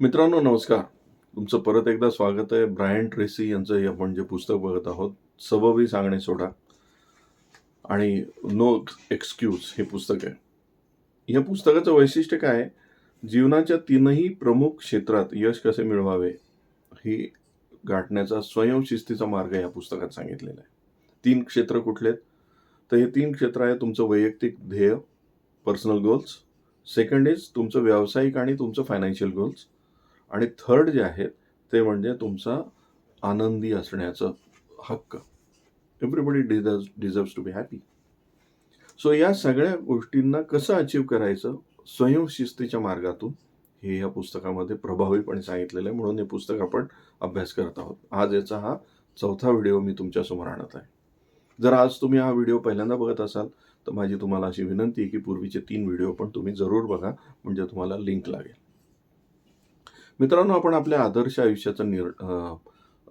मित्रांनो नमस्कार. तुमचं परत एकदा स्वागत आहे. ब्रायन ट्रेसी यांचं हे आपण जे पुस्तक बघत आहोत सबबी सांगणे सोडा. आणि नो एक्सक्यूज हे पुस्तक आहे. या पुस्तकाचं वैशिष्ट्य काय आहे? जीवनाच्या तीनही प्रमुख क्षेत्रात यश कसे मिळवावे? ही गाठण्याचा स्वयंशिस्तीचा मार्ग या पुस्तकात सांगितलेला आहे. तीन क्षेत्र कुठले आहेत? तर हे तीन क्षेत्र आहे तुमचं वैयक्तिक ध्येय पर्सनल गोल्स सेकंड इज तुमचं व्यावसायिक आणि तुमचं फायनान्शियल गोल्स आणि थर्ड जे आहे ते म्हणजे तुमचा आनंदी असण्याचं हक्क. Everybody deserve deserves to be happy so या सगळ्या गोष्टींना कसं अचीव करायचं? स्वयंशिस्तीच्या मार्गातून. हे या पुस्तकामध्ये प्रभावीपणे सांगितलेलं आहे म्हणून हे पुस्तक आपण अभ्यास करत आहोत. आज याचा हा चौथा व्हिडिओ मी तुमच्यासमोर आणत आहे. जर आज तुम्ही हा व्हिडिओ पहिल्यांदा बघत असाल तर माझी तुम्हाला अशी विनंती आहे की पूर्वीचे तीन व्हिडिओ पण तुम्ही जरूर बघा म्हणजे तुम्हाला लिंक लागेल. मित्रांनो आपण आपल्या आदर्श आयुष्याचं निर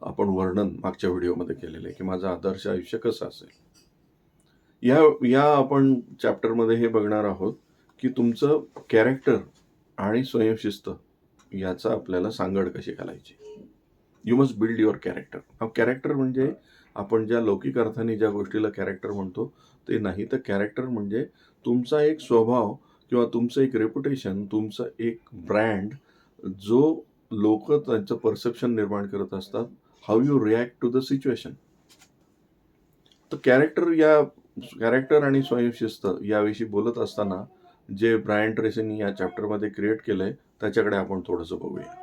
आपण वर्णन मागच्या व्हिडिओमध्ये केलेलं आहे की माझं आदर्श आयुष्य कसं असेल? या या आपण चॅप्टरमध्ये हे बघणार आहोत की तुमचं कॅरेक्टर आणि स्वयंशिस्त याचा आपल्याला सांगड कशी घालायची? You must build your character character म्हणजे आपण ज्या लौकिक अर्थाने ज्या गोष्टीला कॅरेक्टर म्हणतो ते नाही. तर कॅरेक्टर म्हणजे तुमचा एक स्वभाव किंवा तुमचं एक रेप्युटेशन तुमचं एक ब्रँड जो लोक त्यांचं परसेप्शन निर्माण करत असतात how you react to the situation तर कॅरेक्टर या कॅरेक्टर आणि स्वयंशिस्त याविषयी बोलत असताना जे ब्रायन ट्रेसीनी या चॅप्टरमध्ये क्रिएट केलंय त्याच्याकडे आपण थोडंसं बघूया.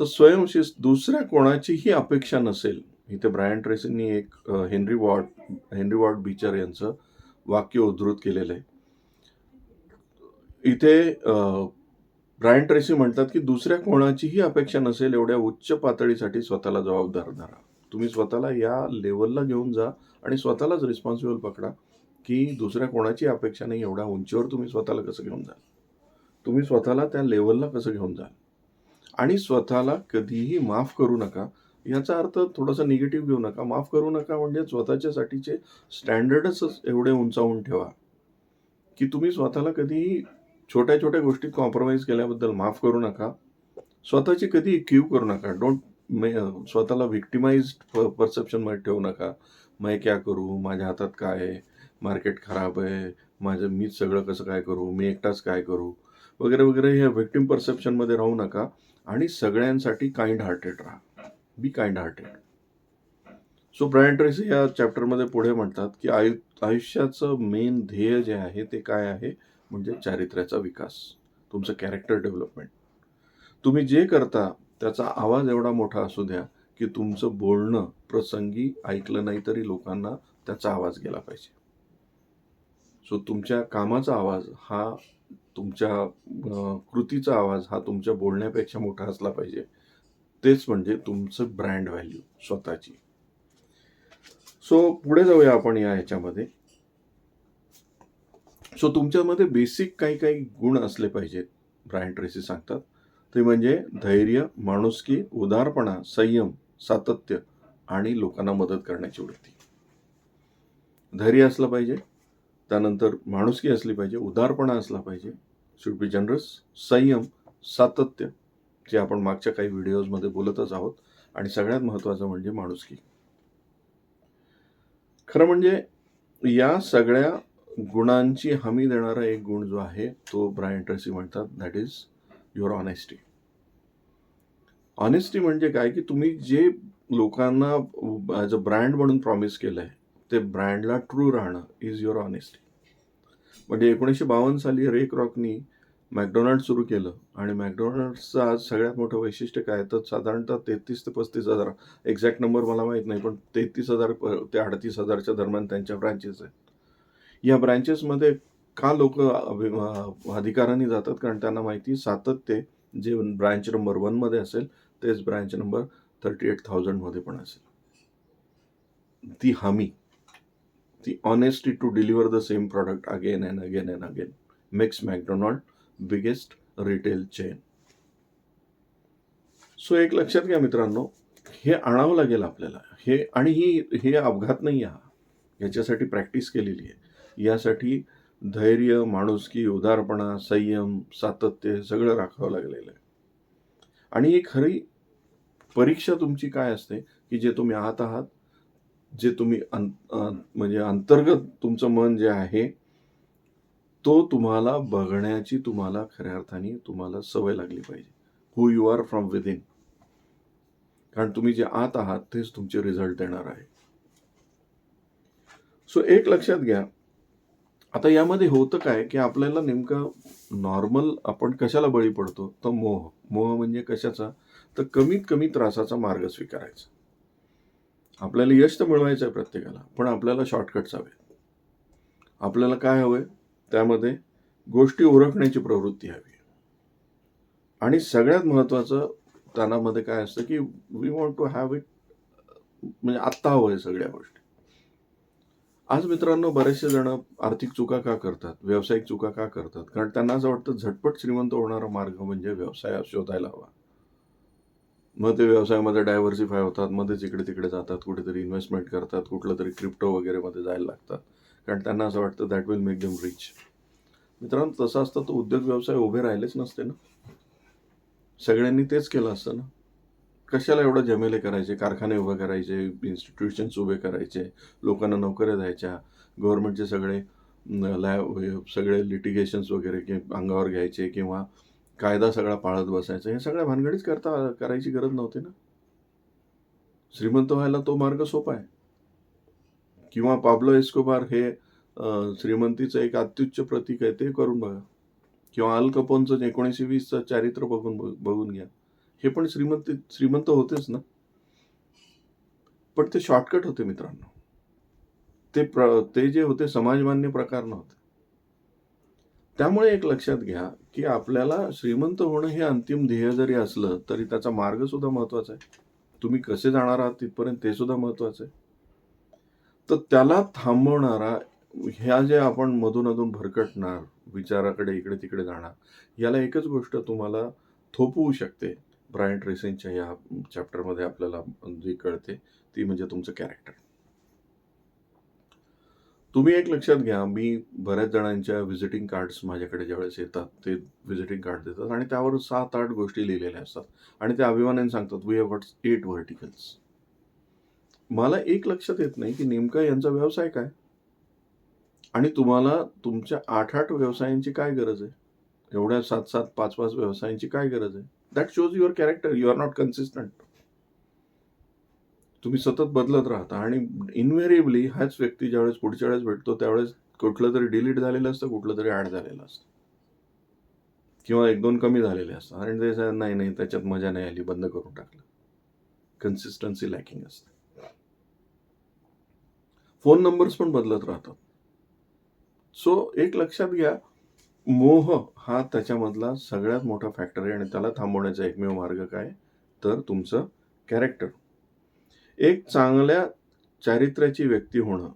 तर स्वयंशिस्त दुसऱ्या कोणाचीही अपेक्षा नसेल इथे ब्रायन ट्रेसींनी एक Henry Ward Henry Ward Beecher यांचं वाक्य उद्धृत केलेलं आहे. इथे ब्रायन ट्रेसी म्हणतात की दुसऱ्या कोणाचीही अपेक्षा नसेल एवढ्या उच्च पातळीसाठी स्वतःला जबाबदार धरा. तुम्ही स्वतःला या लेवलला घेऊन जा आणि स्वतःलाच रिस्पॉन्सिबल पकडा की दुसऱ्या कोणाची अपेक्षा नाही एवढ्या उंचीवर तुम्ही स्वतःला कसं घेऊन जाल? तुम्ही स्वतःला त्या लेवलला कसं घेऊन जाल? आणि स्वतःला कधीही माफ करू नका. याचा अर्थ थोडासा निगेटिव्ह घेऊ नका. माफ करू नका म्हणजे स्वतःच्यासाठीचे स्टँडर्डच एवढे उंचावून ठेवा की तुम्ही स्वतःला कधीही छोट्या छोट्या गोष्टीत कॉम्प्रोमाइज केल्याबद्दल माफ करू नका. स्वतःची कधी क्यू करू नका. डोंट मे स्वतःला विक्टिमाइज परसेप्शनमध्ये ठेवू नका. मैं क्या करू? माझ्या हातात काय आहे? मार्केट खराब आहे. माझं मीच सगळं कसं काय करू? मी एकटाच काय करू? वगैरे वगैरे ह्या व्हिक्टिम परसेप्शनमध्ये राहू नका. आणि सगळ्यांसाठी काइंड हार्टेड राहा. Be kind hearted so Brian Tracy या चॅप्टरमध्ये पुढे म्हणतात की आयु आयुष्याचं मेन ध्येय जे आहे ते काय आहे? म्हणजे चारित्र्याचा विकास तुमचं कॅरेक्टर डेव्हलपमेंट तुम्ही जे करता त्याचा आवाज एवढा मोठा असू द्या की तुमचं बोलणं प्रसंगी ऐकलं नाही तरी लोकांना त्याचा आवाज गेला पाहिजे. सो तुमच्या कामाचा आवाज हा तुमच्या कृतीचा आवाज हा तुमच्या बोलण्यापेक्षा मोठा असला पाहिजे. तेच म्हणजे तुमचं ब्रँड व्हॅल्यू स्वतःची. सो पुढे जाऊया आपण या ह्याच्यामध्ये. सो तुमच्यामध्ये बेसिक काही काही गुण असले पाहिजेत ब्रायन ट्रेसी सांगतात. ते म्हणजे धैर्य माणुसकी उदारपणा संयम सातत्य आणि लोकांना मदत करण्याची वृत्ती. धैर्य असलं पाहिजे त्यानंतर माणुसकी असली पाहिजे उदारपणा असला पाहिजे. शुड बी जनरस संयम सातत्य जे आपण मागच्या काही व्हिडिओजमध्ये बोलतच आहोत. आणि सगळ्यात महत्त्वाचं म्हणजे माणुसकी. खरं म्हणजे या सगळ्या गुणांची हमी देणारा एक गुण जो आहे तो ब्रायन ट्रेसी म्हणतात. That is your honesty honesty म्हणजे काय? की तुम्ही जे लोकांना ॲज अ ब्रँड म्हणून प्रॉमिस केलं आहे ते ब्रँडला ट्रू राहणं इज युअर ऑनेस्टी म्हणजे एकोणीसशे बावन्न साली रे क्रॉकनी मॅकडोनाल्ड सुरू केलं. आणि मॅकडोनाल्डचं आज सगळ्यात मोठं वैशिष्ट्य काय? तर साधारणतः तेहतीस ते पस्तीस हजार एक्झॅक्ट नंबर मला माहीत नाही पण तेहतीस हजार प- ते अडतीस हजारच्या दरम्यान त्यांच्या ब्रँचेस आहे. या ब्रँचेसमध्ये का लोक अधिकाराने जातात? कारण त्यांना माहिती सातत्य जे ब्रँच नंबर वनमध्ये असेल तेच ब्रँच नंबर थर्टी एट थाउजंडमध्ये पण असेल. ती हमी. ती honesty to deliver the same product again and again and again makes McDonald biggest retail chain so एक लक्षात घ्या मित्रांनो हे आणावं लागेल आपल्याला. हे आणि ही हे अपघात नाही हा याच्यासाठी प्रॅक्टिस केलेली आहे. यासाठी धैर्य माणुसकी उदारपणा संयम सातत्य हे सगळं राखावं लागलेलं आहे. आणि एक खरी परीक्षा तुमची काय असते? की जे तुम्ही आत आहात जे तुम्ही अं, म्हणजे अंतर्गत तुमचं मन जे आहे तो तुम्हाला बघण्याची तुम्हाला खऱ्या अर्थाने तुम्हाला सवय लागली पाहिजे. Who you are from within कारण तुम्ही जे आत आहात तेच तुमचे रिझल्ट देणार आहे. सो एक लक्षात घ्या आता यामध्ये होतं काय की आपल्याला नेमकं नॉर्मल आपण कशाला बळी पडतो? तर मोह. मोह म्हणजे कशाचा? तर कमीत कमी त्रासाचा मार्ग स्वीकारायचा. आपल्याला यश तर मिळवायचं आहे प्रत्येकाला पण आपल्याला शॉर्टकट्स हवे आपल्याला काय हवं आहे त्यामध्ये गोष्टी ओळखण्याची प्रवृत्ती हवी आणि सगळ्यात महत्त्वाचं त्यानामध्ये काय असतं की we want to have it म्हणजे आत्ता हवं आहे सगळ्या गोष्टी. आज मित्रांनो बरेचसे जण आर्थिक चुका का करतात? व्यावसायिक चुका का करतात? कारण त्यांना असं वाटतं झटपट श्रीमंत होणारा मार्ग म्हणजे व्यवसाय शोधायला हवा. मग ते व्यवसायामध्ये डायव्हर्सिफाय होतात मध्येच इकडे तिकडे जातात कुठेतरी इन्व्हेस्टमेंट करतात कुठलं तरी क्रिप्टो वगैरे मध्ये जायला लागतात. कारण त्यांना असं वाटतं that will make them rich मित्रांनो तसं असतं तर उद्योग व्यवसाय उभे राहिलेच नसते ना? सगळ्यांनी तेच केलं असतं ना? कशाला एवढं झमेले करायचे? कारखाने उभे करायचे इन्स्टिट्यूशन्स उभे करायचे लोकांना नोकऱ्या द्यायच्या गव्हर्नमेंटचे सगळे लॅब सगळे लिटिगेशन्स वगैरे कि अंगावर घ्यायचे किंवा कायदा सगळा पाळत बसायचा हे सगळ्या भानगडीच करता करायची गरज नव्हती ना? श्रीमंत व्हायला तो मार्ग सोपा आहे. किंवा पाब्लो एस्कोबार हे श्रीमंतीचं एक अत्युच्च प्रतीक आहे ते करून बघा. किंवा अल कपोनचं एकोणीसशे वीसचं चारित्र बघून बघून घ्या. हे पण श्रीमंत श्रीमंत होतेच ना? पण ते शॉर्टकट होते मित्रांनो. ते प्र ते जे होते समाजमान्य प्रकार नव्हते. त्यामुळे एक लक्षात घ्या की आपल्याला श्रीमंत होणं हे अंतिम ध्येय जरी असलं तरी त्याचा मार्ग सुद्धा महत्त्वाचा आहे. तुम्ही कसे जाणार आहात तिथपर्यंत ते सुद्धा महत्वाचं आहे. तर त्याला थांबवणारा ह्या जे आपण मधून अधून भरकटणार विचाराकडे इकडे तिकडे जाणार याला एकच गोष्ट तुम्हाला थोपवू शकते. ब्रायन ट्रेसेनच्या या चॅप्टरमध्ये आपल्याला जी कळते ती म्हणजे तुमचं कॅरेक्टर तुम्ही एक लक्षात घ्या मी बऱ्याच जणांच्या व्हिजिटिंग कार्ड्स माझ्याकडे ज्यावेळेस येतात ते व्हिजिटिंग कार्ड देतात आणि त्यावर सात आठ गोष्टी लिहिलेल्या असतात. आणि ते अभिमानाने सांगतात we have got eight verticals मला एक लक्षात येत नाही की नेमका यांचा व्यवसाय काय? आणि तुम्हाला तुमच्या आठ आठ व्यवसायांची काय गरज आहे? एवढ्या सात सात पाच पाच व्यवसायांची काय गरज आहे? That shows your character you are not consistent तुम्ही सतत बदलत राहता आणि इनव्हेरिएबली हाच व्यक्ती ज्यावेळेस पुढच्या वेळेस भेटतो त्यावेळेस कुठलं तरी डिलीट झालेलं असतं कुठलं तरी ॲड झालेलं असतं. किंवा एक दोन कमी झालेले असतात आणि ते नाही नाही त्याच्यात मजा नाही आली बंद करून टाकलं. कन्सिस्टन्सी लॅकिंग असते. फोन नंबर्स पण बदलत राहतात. सो एक लक्षात घ्या मोह हा त्याच्यामधला सगळ्यात मोठा फॅक्टर आहे आणि त्याला थांबवण्याचा एकमेव मार्ग काय? तर तुमचं कॅरेक्टर एक चांगल्या चारित्र्याची व्यक्ती होणं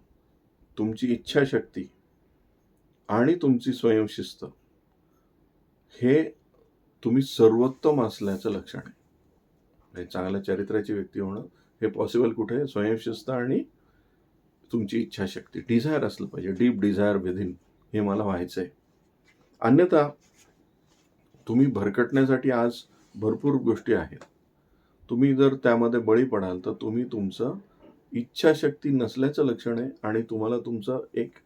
तुमची इच्छाशक्ती आणि तुमची स्वयंशिस्त हे तुम्ही सर्वोत्तम असल्याचं लक्षण आहे. म्हणजे चांगल्या चारित्र्याची व्यक्ती होणं हे पॉसिबल कुठे? आहे? स्वयंशिस्त आणि तुमची इच्छाशक्ती. डिझायर असलं पाहिजे. डीप डिझायर विदिन हे मला व्हायचं आहे अन्यथा तुम्ही भरकटण्यासाठी आज भरपूर गोष्टी आहेत. तुम्ही जर त्यामध्ये बळी पडाल तर तुम्ही तुमचं इच्छाशक्ती नसल्याचं लक्षण आहे आणि तुम्हाला तुमचं एक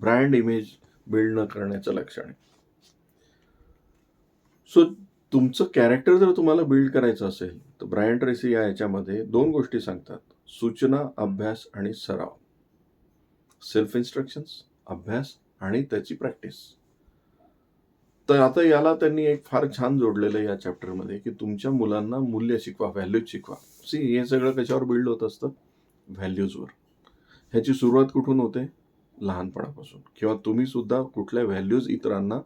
ब्रँड इमेज बिल्ड न करण्याचं लक्षण आहे. सो तुमचं कॅरेक्टर जर तुम्हाला बिल्ड करायचं असेल तर ब्रायन ट्रेसी या याच्यामध्ये दोन गोष्टी सांगतात. सूचना अभ्यास आणि सराव. सेल्फ इन्स्ट्रक्शन्स अभ्यास आणि त्याची प्रॅक्टिस तर आता याला त्यांनी एक फार छान जोडलेलं आहे या चॅप्टरमध्ये की तुमच्या मुलांना मूल्य शिकवा व्हॅल्यूज शिकवा. सी हे सगळं कशावर बिल्ड होत असतं? व्हॅल्यूजवर ह्याची सुरुवात कुठून होते? लहानपणापासून. किंवा तुम्ही सुद्धा कुठल्या व्हॅल्यूज इतरांना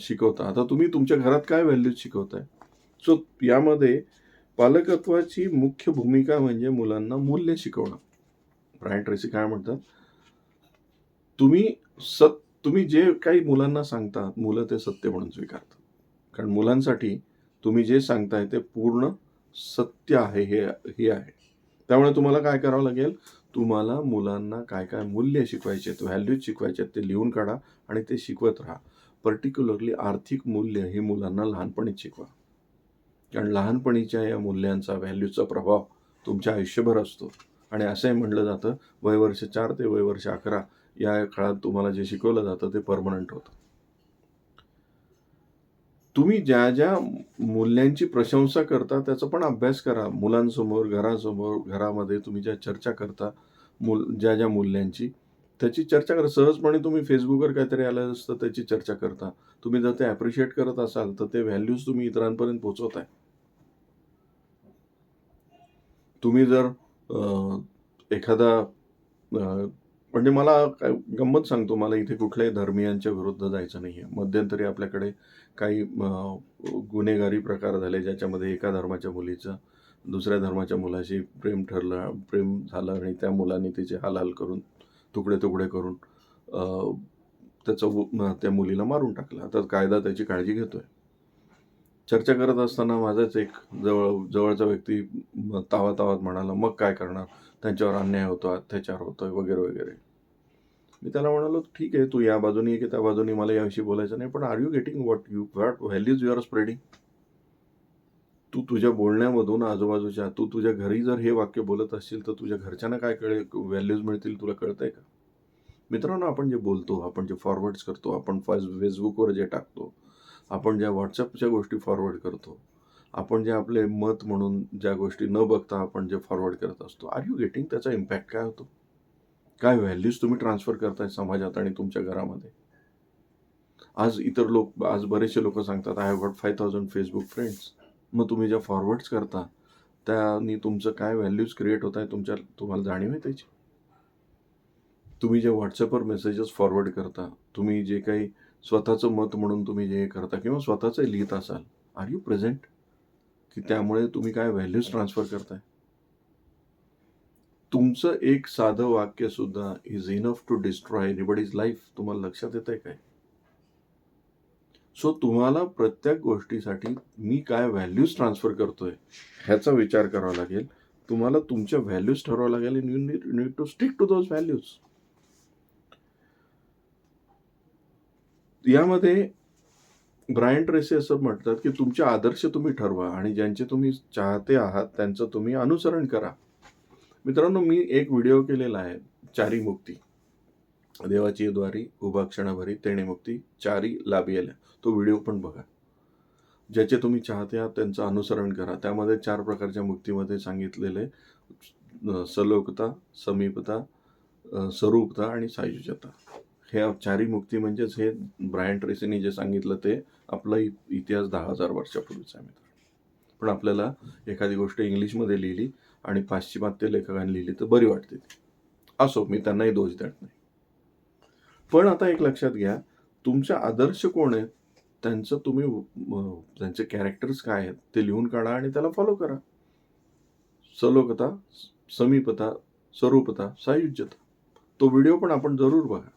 शिकवता? आता तुम्ही तुमच्या घरात काय व्हॅल्यूज शिकवताय? सो यामध्ये पालकत्वाची मुख्य भूमिका म्हणजे मुलांना मूल्य शिकवणं. ब्रायन ट्रेसी काय म्हणतात? तुम्ही सत तुम्ही जे काही मुलांना सांगता मुलं ते सत्य म्हणून स्वीकारतात. कारण मुलांसाठी तुम्ही जे सांगताय ते पूर्ण सत्य आहे हे हे आहे. त्यामुळे तुम्हाला काय करावं लागेल? तुम्हाला मुलांना काय काय मूल्य शिकवायचे आहेत व्हॅल्यूज शिकवायचे आहेत ते लिहून काढा आणि ते शिकवत राहा. पर्टिक्युलरली आर्थिक मूल्य हे मुलांना लहानपणीच शिकवा. कारण लहानपणीच्या या मूल्यांचा व्हॅल्यूचा प्रभाव तुमच्या आयुष्यभर असतो. आणि असंही म्हणलं जातं वयवर्ष चार ते वयवर्ष अकरा या काळात तुम्हाला जे शिकवलं जातं ते परमनंट होतं. तुम्ही ज्या ज्या मूल्यांची प्रशंसा करता त्याचा पण अभ्यास करा. मुलांसमोर घरासमोर घरामध्ये तुम्ही ज्या चर्चा करता मूल ज्या ज्या मूल्यांची त्याची चर्चा करा. सहजपणे तुम्ही फेसबुकवर काहीतरी आलं असतं त्याची चर्चा करता. तुम्ही जर ते ॲप्रिशिएट करत असाल तर ते व्हॅल्यूज तुम्ही इतरांपर्यंत पोचवत आहे तुम्ही जर एखादा म्हणजे मला काय गंमत सांगतो मला इथे कुठल्याही धर्मियांच्या विरुद्ध जायचं नाही आहे मध्यंतरी आपल्याकडे काही गुन्हेगारी प्रकार झाले ज्याच्यामध्ये एका धर्माच्या मुलीचं दुसऱ्या धर्माच्या मुलाशी प्रेम ठरलं प्रेम झालं आणि त्या मुलाने तिचे हाल करून तुकडे तुकडे करून त्याचं व- त्या मुलीला मारून टाकलं. आता कायदा त्याची काळजी घेतोय. चर्चा करत असताना माझाच एक जवळ जवळचा व्यक्ती तावा तावात म्हणाला मग काय करणार? त्यांच्यावर अन्याय होतो अत्याचार होतोय वगैरे वगैरे. मी त्याला म्हणालो ठीक आहे तू या बाजूनी आहे की त्या बाजूनी मला याविषयी बोलायचं नाही पण are you getting what you what values you are spreading तू तुझ्या बोलण्यामधून आजूबाजूच्या तू तुझ्या घरी जर हे वाक्य बोलत असशील तर तुझ्या घरच्यांना काय कळेल व्हॅल्यूज मिळतील? तुला कळतंय का? मित्रांनो आपण जे बोलतो आपण जे फॉरवर्ड्स करतो आपण फेसबुकवर जे टाकतो आपण ज्या व्हॉट्सअपच्या गोष्टी फॉरवर्ड करतो आपण जे आपले मत म्हणून ज्या गोष्टी न बघता आपण जे फॉरवर्ड करत असतो आर यू गेटिंग त्याचा इम्पॅक्ट काय होतो? काय व्हॅल्यूज तुम्ही ट्रान्सफर करताय समाजात आणि तुमच्या घरामध्ये? आज इतर लोक आज बरेचसे लोक सांगतात I have got five thousand Facebook friends मग तुम्ही ज्या फॉरवर्ड्स करता त्यानी तुमचं काय व्हॅल्यूज क्रिएट होत आहे तुमच्या तुम्हाला जाणीव आहे त्याची? तुम्ही जे व्हॉट्सअपवर मेसेजेस फॉरवर्ड करता तुम्ही जे काही स्वतःचं मत म्हणून तुम्ही जे करता किंवा स्वतःचं लिहित असाल आर यू प्रेझेंट की त्यामुळे तुम्ही काय व्हॅल्यूज ट्रान्सफर करताय? तुमचं एक साधं वाक्य सुद्धा is enough to destroy anybody's life तुम्हाला लक्षात येत आहे काय? सो तुम्हाला प्रत्येक गोष्टीसाठी मी काय व्हॅल्यूज ट्रान्सफर करतोय ह्याचा विचार करावा लागेल. तुम्हाला तुमच्या व्हॅल्यूज ठरवावं लागेल you need need to stick to those values यामध्ये ब्रायन ट्रेसी असं म्हणतात की तुमचे आदर्श तुम्ही ठरवा आणि ज्यांचे तुम्ही चाहते आहात त्यांचं तुम्ही अनुसरण करा. मित्रांनो मी एक व्हिडिओ केलेला आहे चारी मुक्ती. देवाची द्वारी उभा क्षणाभरी तेणे मुक्ती चारी लाभी आल्या तो व्हिडिओ पण बघा. ज्याचे तुम्ही चाहते आहात त्यांचं अनुसरण करा. त्यामध्ये चार प्रकारच्या मुक्तीमध्ये सांगितलेले सलोकता समीपता स्वरूपता आणि सायुजता हे चारी मुक्ती म्हणजेच हे ब्रायन ट्रेसीने जे सांगितलं ते आपला इ- इतिहास दहा हजार वर्षापूर्वीचा आहे मित्र पण आपल्याला एखादी गोष्ट इंग्लिशमध्ये लिहिली आणि पाश्चिमात्य लेखकांनी लिहिली तर बरी वाटते. ती असो मी त्यांनाही दोष देत नाही. पण आता एक लक्षात घ्या तुमच्या आदर्श कोण आहेत त्यांचं तुम्ही त्यांचे कॅरेक्टर्स काय आहेत ते लिहून काढा आणि त्याला फॉलो करा. सलोकता समीपता स्वरूपता सायुज्यता. तो व्हिडिओ पण आपण जरूर बघा.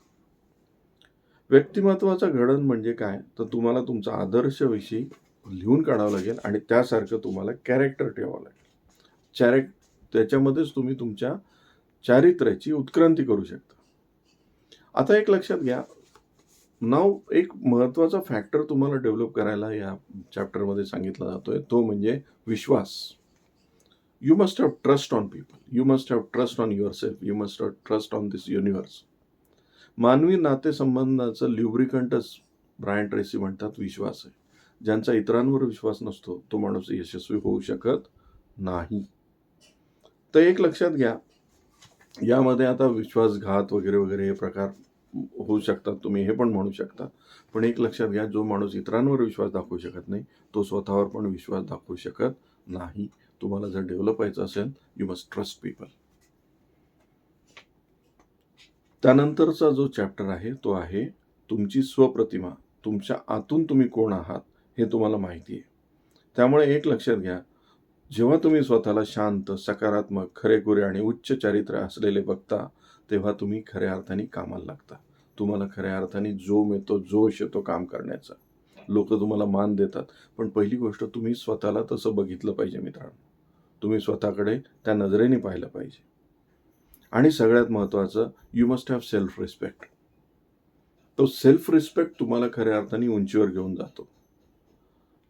व्यक्तिमत्वाचं घडण म्हणजे काय? तर तुम्हाला तुमचा आदर्शविषयी लिहून काढावं लागेल आणि त्यासारखं तुम्हाला कॅरेक्टर ठेवावं लागेल. चॅरेक त्याच्यामध्येच तुम्ही तुमच्या चारित्र्याची उत्क्रांती करू शकता. आता एक लक्षात घ्या. नाव एक महत्त्वाचा फॅक्टर तुम्हाला डेव्हलप करायला या चॅप्टरमध्ये सांगितला जातो आहे तो म्हणजे विश्वास. You must have trust on people you must have trust on yourself you must have trust on this universe मानवी नातेसंबंधाचं ल्युब्रिकंटच ब्रायन ट्रेसी म्हणतात विश्वास आहे. ज्यांचा इतरांवर विश्वास नसतो तो माणूस यशस्वी होऊ शकत नाही. तर एक लक्षात घ्या यामध्ये आता विश्वासघात वगैरे वगैरे हे प्रकार होऊ शकतात तुम्ही हे पण म्हणू शकता. पण एक लक्षात घ्या जो माणूस इतरांवर विश्वास दाखवू शकत नाही तो स्वतःवर पण विश्वास दाखवू शकत नाही. तुम्हाला जर डेव्हलप व्हायचं असेल यू मस्ट ट्रस्ट पीपल त्यानंतरचा जो चॅप्टर आहे तो आहे तुमची स्वप्रतिमा. तुमच्या आतून तुम्ही कोण आहात हे तुम्हाला माहिती आहे. त्यामुळे एक लक्षात घ्या जेव्हा तुम्ही स्वतःला शांत सकारात्मक खरेखुरे आणि उच्च चारित्र्य असलेले बघता तेव्हा तुम्ही खऱ्या अर्थाने कामाला लागता. तुम्हाला खऱ्या अर्थाने जोम येतो जोश येतो काम करण्याचा. लोक तुम्हाला मान देतात पण पहिली गोष्ट तुम्ही स्वतःला तसं बघितलं पाहिजे मित्रांनो. तुम्ही स्वतःकडे त्या नजरेने पाहिलं पाहिजे. आणि सगळ्यात महत्त्वाचं you must have self respect तो सेल्फ रिस्पेक्ट तुम्हाला खऱ्या अर्थाने उंचीवर घेऊन जातो.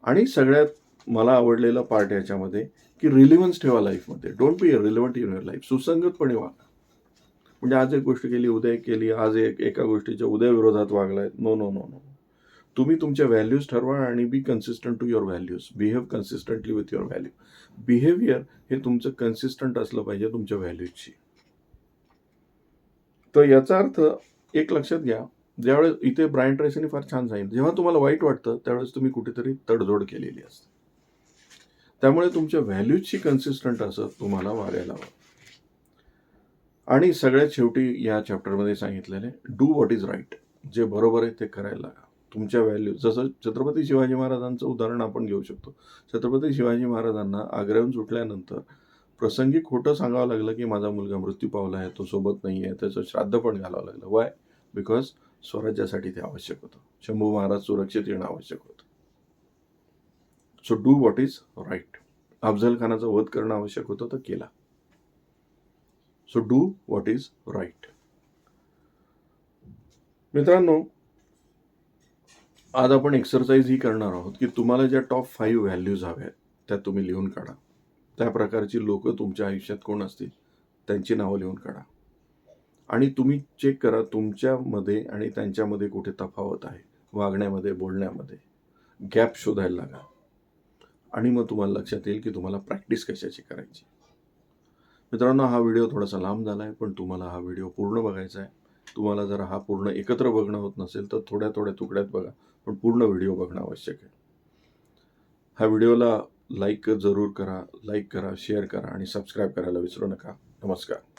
आणि सगळ्यात मला आवडलेला पार्ट याच्यामध्ये की रिलिव्हन्स ठेवा लाईफमध्ये don't be relevant in your life सुसंगतपणे वागा. म्हणजे आज एक गोष्ट केली उद्या एक केली आज एक एका गोष्टीच्या उद्या विरोधात वागलाय. नो नो नो नो तुम्ही तुमच्या व्हॅल्यूज ठरवा आणि be consistent to your values behave consistently with your value behavior हे तुमचं कन्सिस्टंट असलं पाहिजे तुमच्या व्हॅल्यूजशी तर याचा अर्थ एक लक्षात घ्या ज्यावेळेस इथे ब्रायन ट्रेसीने फार छान सांगितलं जेव्हा तुम्हाला वाईट वाटतं त्यावेळेस तुम्ही कुठेतरी तडजोड केलेली असते. त्यामुळे तुमच्या व्हॅल्यूजशी कन्सिस्टंट असं तुम्हाला वागायला हवं आणि सगळ्यात शेवटी या चॅप्टरमध्ये सांगितलेले डू व्हॉट इज राईट जे बरोबर आहे ते करायला लागा. तुमच्या व्हॅल्यू जसं छत्रपती शिवाजी महाराजांचं उदाहरण आपण घेऊ शकतो. छत्रपती शिवाजी महाराजांना आग्र्याहून सुटल्यानंतर प्रसंगी खोटं सांगावं लागलं की माझा मुलगा मृत्यू पावला आहे तो सोबत नाही आहे त्याचं श्राद्ध पण घालावं लागलं. वाय बिकॉज स्वराज्यासाठी ते आवश्यक होतं. शंभू महाराज सुरक्षित येणं आवश्यक होतं. So do what is right Afzal खानाचा वध करणं आवश्यक होतं तर केला. So do what is right मित्रांनो आज आपण एक्सरसाइज ही करणार आहोत की तुम्हाला ज्या टॉप फाईव्ह व्हॅल्यूज हव्यात त्या तुम्ही लिहून काढा. त्या प्रकारची लोक तुमच्या आयुष्यात कोण असतील? त्यांची नावं लिहून काढा. आणि तुम्ही चेक करा तुमच्यामध्ये आणि त्यांच्यामध्ये कुठे तफावत आहे. वागण्यामध्ये बोलण्यामध्ये. गॅप शोधायला लागा. आणि मग तुम्हाला लक्षात येईल की तुम्हाला प्रॅक्टिस कशाची करायची. मित्रांनो हा व्हिडिओ थोडासा लांब झाला आहे पण तुम्हाला हा व्हिडिओ पूर्ण बघायचा आहे. तुम्हाला जर हा पूर्ण एकत्र बघणं होत नसेल तर थोड्या थोड्या तुकड्यात बघा पण पूर्ण व्हिडिओ बघणं आवश्यक आहे. हा व्हिडिओला लाईक जरूर करा लाईक करा शेअर करा आणि सबस्क्राईब करायला विसरू नका. नमस्कार.